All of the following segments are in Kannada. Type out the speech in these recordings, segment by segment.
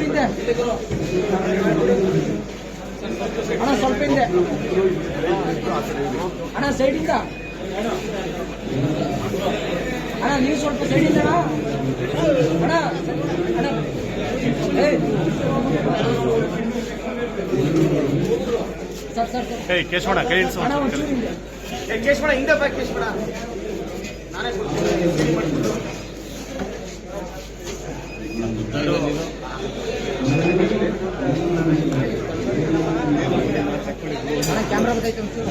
ಹಿಂದೆ ಅಣ್ಣ ಸ್ವಲ್ಪ ಹಿಂದೆ. ಅಣ್ಣ ಸೈಡಿಂದ. ಅಣ್ಣ ನೀವು ಸ್ವಲ್ಪ ಸೈಡಿಂದ ಅಣ್ಣ. ಅಣ್ಣ ಸರ್ ಸರ್ ಸರ್. ಏಯ್ ಕೇಶವಣ ಕೈ ಇಳಿಸು ಅಣ್ಣ ಒಂಚೂರು ಹಿಂದೆ. ಕೇಶವಣ ಹಿಂದೆ ಬಾ ಕೇಶವಣ ನಾನೇ ಅಣ್ಣ ಕ್ಯಾಮ್ರಾ ಬರ್ತೈತೆ ಒಂಚೂರು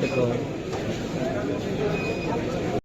দেখো